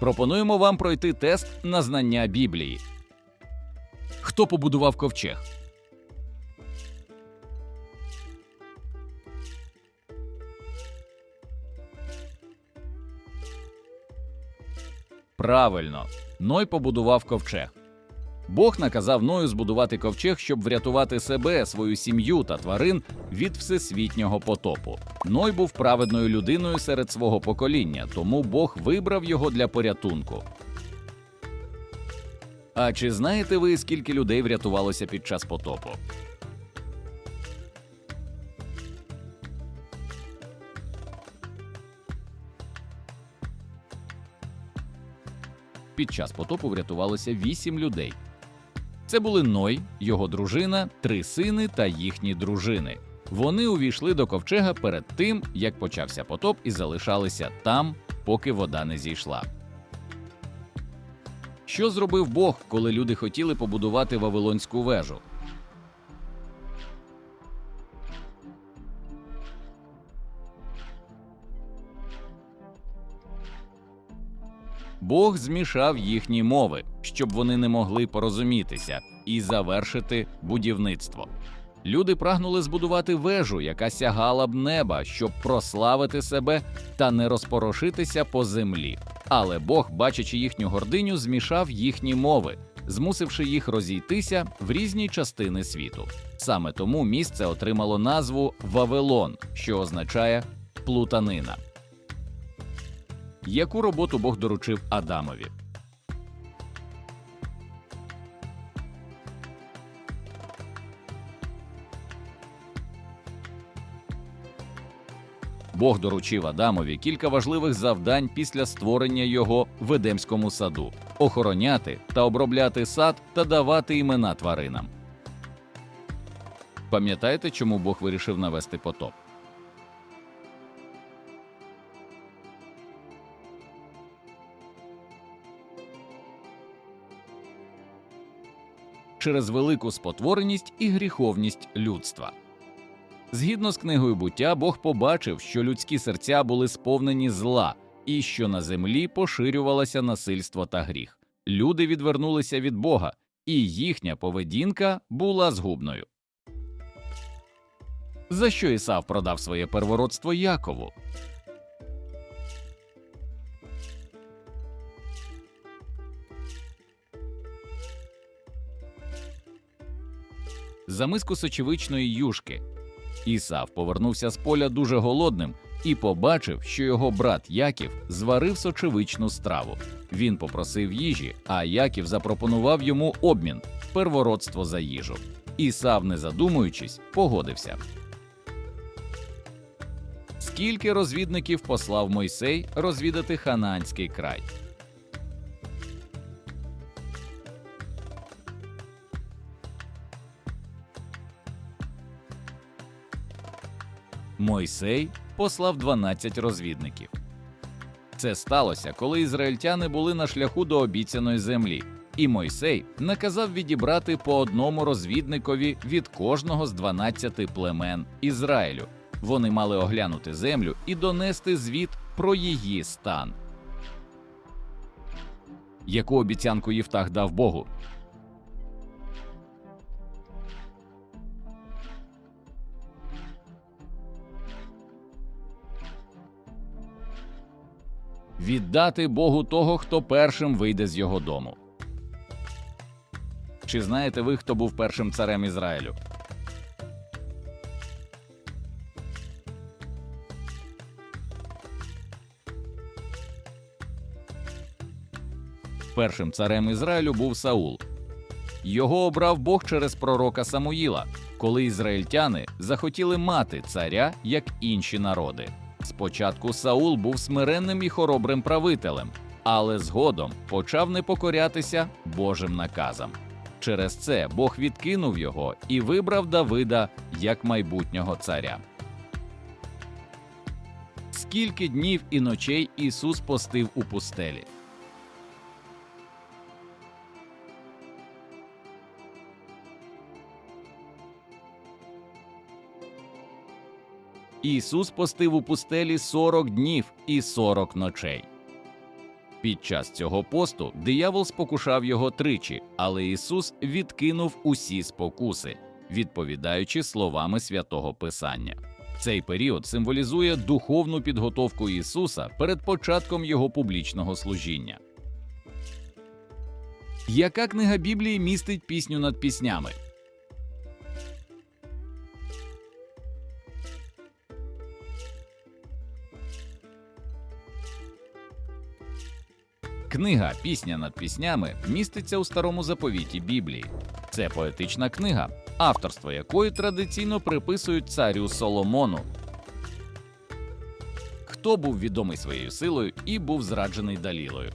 Пропонуємо вам пройти тест на знання Біблії. Хто побудував ковчег? Правильно, Ной побудував ковчег. Бог наказав Ною збудувати ковчег, щоб врятувати себе, свою сім'ю та тварин від всесвітнього потопу. Ной був праведною людиною серед свого покоління, тому Бог вибрав його для порятунку. А чи знаєте ви, скільки людей врятувалося під час потопу? Під час потопу врятувалося вісім людей. Це були Ной, його дружина, три сини та їхні дружини. Вони увійшли до ковчега перед тим, як почався потоп, і залишалися там, поки вода не зійшла. Що зробив Бог, коли люди хотіли побудувати Вавилонську вежу? Бог змішав їхні мови, щоб вони не могли порозумітися і завершити будівництво. Люди прагнули збудувати вежу, яка сягала б неба, щоб прославити себе та не розпорошитися по землі. Але Бог, бачачи їхню гординю, змішав їхні мови, змусивши їх розійтися в різні частини світу. Саме тому місце отримало назву Вавилон, що означає плутанина. Яку роботу Бог доручив Адамові? Бог доручив Адамові кілька важливих завдань після створення його в Едемському саду: охороняти та обробляти сад та давати імена тваринам. Пам'ятаєте, чому Бог вирішив навести потоп? Через велику спотвореність і гріховність людства. Згідно з книгою буття, Бог побачив, що людські серця були сповнені зла і що на землі поширювалося насильство та гріх. Люди відвернулися від Бога, і їхня поведінка була згубною. За що Ісав продав своє первородство Якову? За миску сочевичної юшки. Ісав повернувся з поля дуже голодним і побачив, що його брат Яків зварив сочевичну страву. Він попросив їжі, а Яків запропонував йому обмін первородство за їжу. Ісав, не задумуючись, погодився. Скільки розвідників послав Мойсей розвідати Ханаанський край? Мойсей послав 12 розвідників. Це сталося, коли ізраїльтяни були на шляху до обіцяної землі, і Мойсей наказав відібрати по одному розвідникові від кожного з 12 племен Ізраїлю. Вони мали оглянути землю і донести звіт про її стан. Яку обіцянку Євтах дав Богу? Віддати Богу того, хто першим вийде з його дому. Чи знаєте ви, хто був першим царем Ізраїлю? Першим царем Ізраїлю був Саул. Його обрав Бог через пророка Самуїла, коли ізраїльтяни захотіли мати царя як інші народи. Спочатку Саул був смиренним і хоробрим правителем, але згодом почав не покорятися Божим наказам. Через це Бог відкинув його і вибрав Давида як майбутнього царя. Скільки днів і ночей Ісус постив у пустелі? Ісус постив у пустелі 40 днів і 40 ночей. Під час цього посту диявол спокушав його тричі, але Ісус відкинув усі спокуси, відповідаючи словами святого Писання. Цей період символізує духовну підготовку Ісуса перед початком його публічного служіння. Яка книга Біблії містить пісню над піснями? Книга Пісня над піснями міститься у старому заповіті Біблії. Це поетична книга, авторство якої традиційно приписують царю Соломону. Хто був відомий своєю силою і був зраджений Далілою?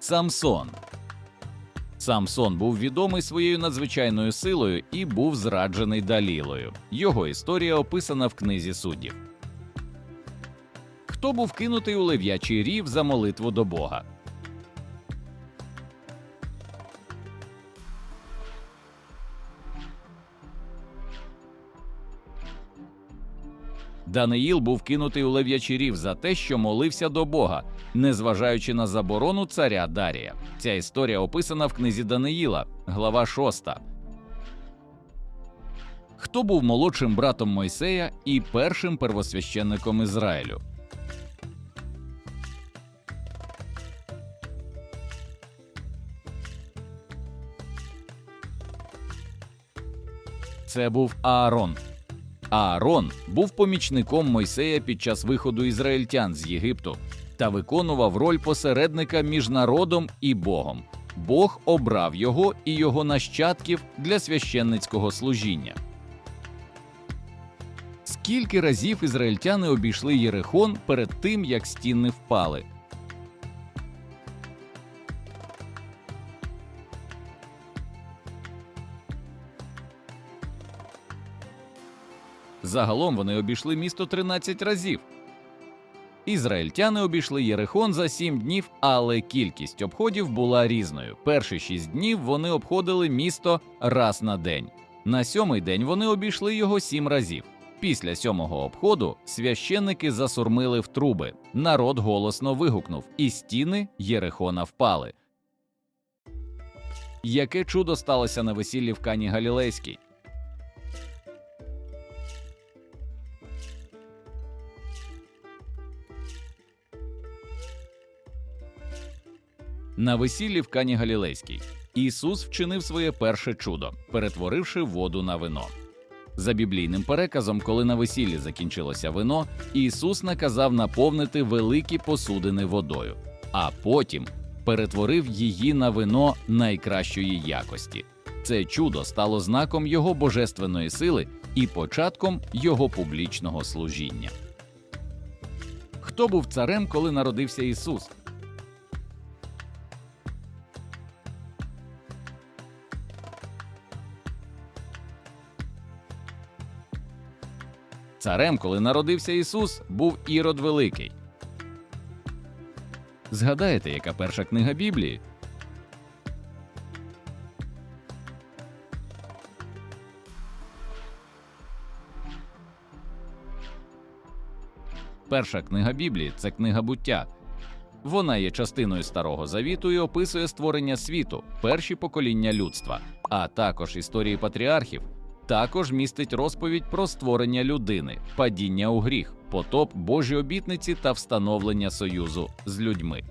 Самсон. Самсон був відомий своєю надзвичайною силою і був зраджений Далілою. Його історія описана в книзі суддів. Хто був кинутий у лев'ячий рів за молитву до Бога? Даниїл був кинутий у лев'ячий рів за те, що молився до Бога, незважаючи на заборону царя Дарія. Ця історія описана в книзі Даниїла, глава 6. Хто був молодшим братом Мойсея і першим первосвященником Ізраїлю? Це був Аарон. Аарон був помічником Мойсея під час виходу ізраїльтян з Єгипту та виконував роль посередника між народом і Богом. Бог обрав його і його нащадків для священницького служіння. Скільки разів ізраїльтяни обійшли Єрихон перед тим, як стіни впали? Загалом вони обійшли місто 13 разів. Ізраїльтяни обійшли Єрихон за 7 днів, але кількість обходів була різною. Перші 6 днів вони обходили місто раз на день. На сьомий день вони обійшли його 7 разів. Після сьомого обходу священники засурмили в труби. Народ голосно вигукнув, і стіни Єрихона впали. Яке чудо сталося на весіллі в Кані Галілейській? На весіллі в Кані Галілейській Ісус вчинив своє перше чудо, перетворивши воду на вино. За біблійним переказом, коли на весіллі закінчилося вино, Ісус наказав наповнити великі посудини водою, а потім перетворив її на вино найкращої якості. Це чудо стало знаком його божественної сили і початком його публічного служіння. Хто був царем, коли народився Ісус? Царем, коли народився Ісус, був Ірод Великий. Згадаєте, яка перша книга Біблії? Перша книга Біблії це книга буття. Вона є частиною старого завіту і описує створення світу, перші покоління людства, а також історії патріархів. Також містить розповідь про створення людини, падіння у гріх, потоп Божі обітниці та встановлення союзу з людьми.